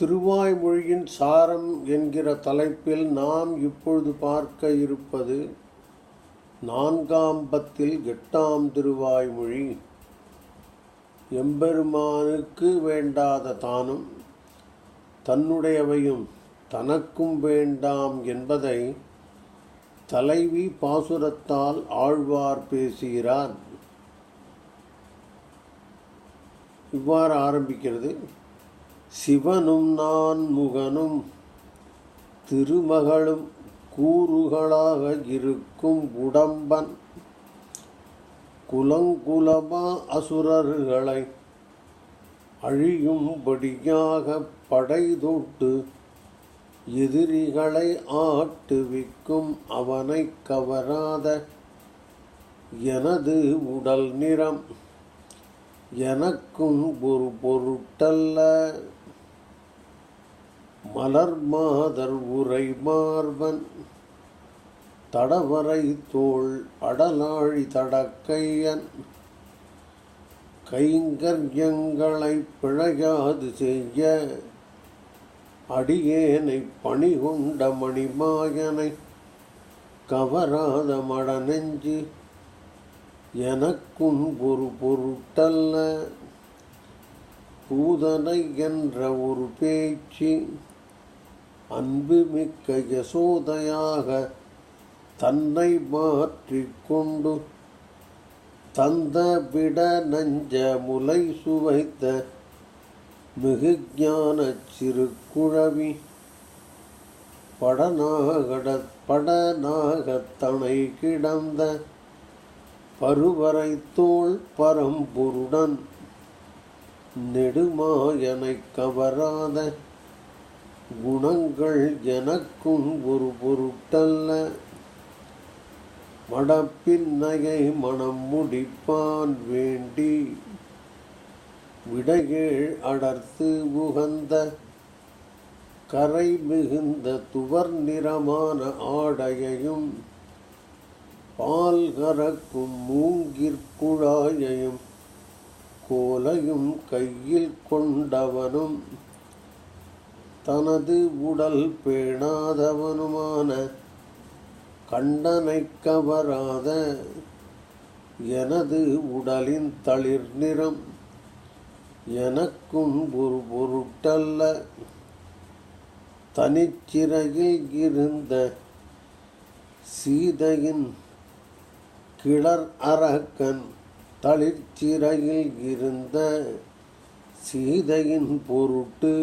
திருவாய்மொழியின் சாரம் என்கிற தலைப்பில் நாம் இப்பொழுது பார்க்க இருப்பது நான்காம் பத்தில் எட்டாம் திருவாய்மொழி. எம்பெருமானுக்கு வேண்டாத தானும் தன்னுடையவையும் தனக்கும் வேண்டாம் என்பதை தலைவி பாசுரத்தால் ஆழ்வார் பேசுகிறார். இவ்வாறு ஆரம்பிக்கிறது. சிவனும் நான் முகனும் திருமகளும் கூறுகளாக இருக்கும் உடம்பன் குலங்குலமா அசுரர்களை அழியும்படியாக படைதொட்டு எதிரிகளை ஆட்டுவிக்கும் அவனை கவராத எனது உடல் நிறம் எனக்கும் ஒரு பொருட்டல்ல. மலர் மாதர் உரை மார்பன் தடவரை தோள் அடலாழி தடக்கையன். கைங்கரியங்களை பிழையாது செய்ய அடியேனை பணிகொண்ட மணிமாயனை கவராத மடநெஞ்சு எனக்கும் ஒரு பொருட்டல்ல. பூதனை என்ற ஒரு பேச்சு அன்பு மிக்க யசோதையாக தன்னை மாற்றிக்கொண்டு தந்த விட நஞ்ச முலை சுவைத்த மிகு ஞான சிறு குழவி படநாகட படநாகத்தனை கிடந்த பருவரை தோள் பரம்பொருடன் நெடுமாயனை கவராத குணங்கள் எனக்கும் ஒரு பொருட்டல்ல. மடப்பின்னையை மனம் முடிப்பான் வேண்டி விடைகேள் அடர்த்து உகந்த கரை மிகுந்த துவர் நிறமான ஆடையையும் பால் கறக்கும் மூங்கிற்குழாயையும் கோலையும் கையில் கொண்டவனும் தனது உடல் பேணாதவனுமான கண்டனை கவராத எனது உடலின் தளிர் நிறம் எனக்கும் ஒரு பொருட்டல்ல. தனிச்சிறையில் இருந்த சீதையின் கிளர் அரக்கன் தளிர்ச்சிறையில் இருந்த சீதையின் பொருட்டு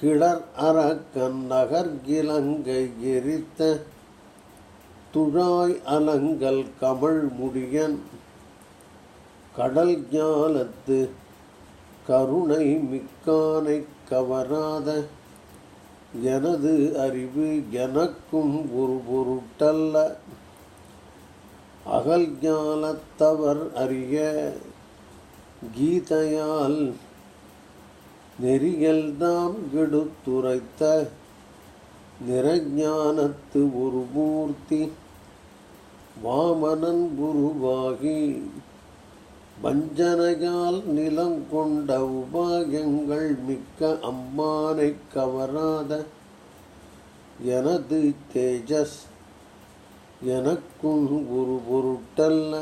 கிளர் அரக்கன் நகர்கிலங்கை எரித்த துழாய் அலங்கல் கமழ் முடியன். கடல் ஞாலத்து கருணை மிக்கானை கவராத எனது அறிவு எனக்கும் ஒரு பொருட்டல்ல. அகல் ஞானத்தவர் அறிய கீதையால் நெறியல்தாம் கெடுத்துரைத்த நிறஞானத்து ஒரு மூர்த்தி வாமனன் குருவாகி வஞ்சனையால் நிலம் கொண்ட உபாயங்கள் மிக்க அம்மானை கவராத எனது தேஜஸ் எனக்கும் ஒரு பொருட்டல்ல.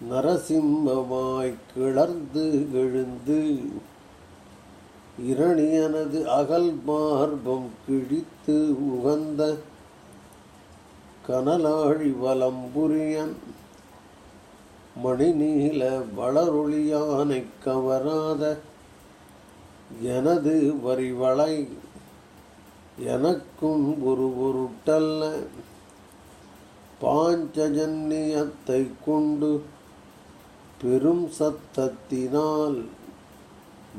நரசிம்மமாய் கிளர்ந்து எழுந்து இரணியனது அகல் மார்பம் கிழித்து உகந்த கனலாழி வலம்புரியன் மணிநீல வளரொளியானை கவராத எனது வரிவளை எனக்கும் ஒரு பொருட்டல்ல. பாஞ்சஜன்யத்தை கொண்டு பெரும் சத்தத்தினால்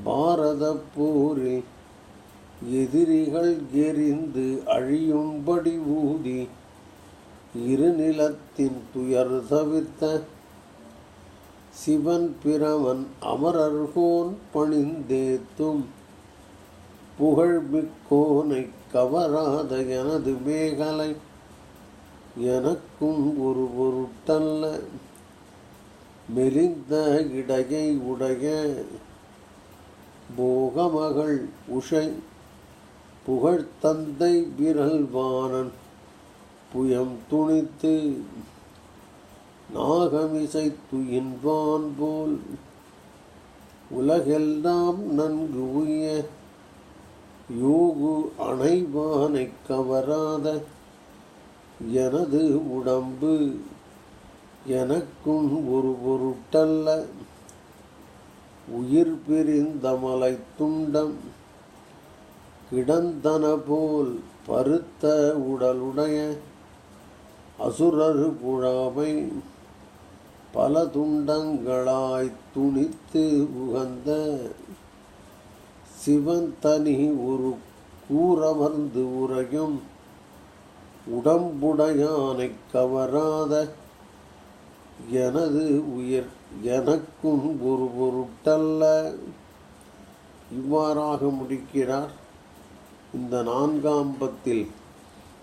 பாரத போரில் எதிரிகள் எரிந்து அழியும்படி ஊதி இருநிலத்தின் துயர் தவிர்த்த சிவன் பிரமன் அமரர்கோன் பணிந்தேத்தும் புகழ்மிக்கோனை கவராத எனது மேகலை. எனக்கும் ஒரு பொருட்டல்ல. மெலிந்த இடையை உடைய போகமகள் உஷை புகழ்த்தந்தை விரல்வானன் புயம் துணித்து நாகமிசை துயின்வான் போல் உலகெல்லாம் நன்கு உய யோகு அணைவானை கவராத எனது உடம்பு எனக்கும் ஒரு பொருட்டல்ல. உயிர் பிரிந்தமலை துண்டம் கிடந்தன போல் பருத்த உடலுடைய அசுரர் புழாமை பல துண்டங்களாய் துணித்து உகந்த சிவன் தனி ஒரு கூறமர்ந்து உரையும் உடம்புடையானைக் கவராத எனது உயிர் எனக்கும் ஒரு பொருட்டல்ல. இவ்வாறாக முடிக்கிறார். இந்த நான்காம் பத்தில்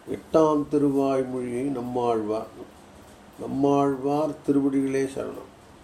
எட்டாம் திருவாய்மொழியை நம்மாழ்வார் நம்மாழ்வார் திருவடிகளே சரணம்.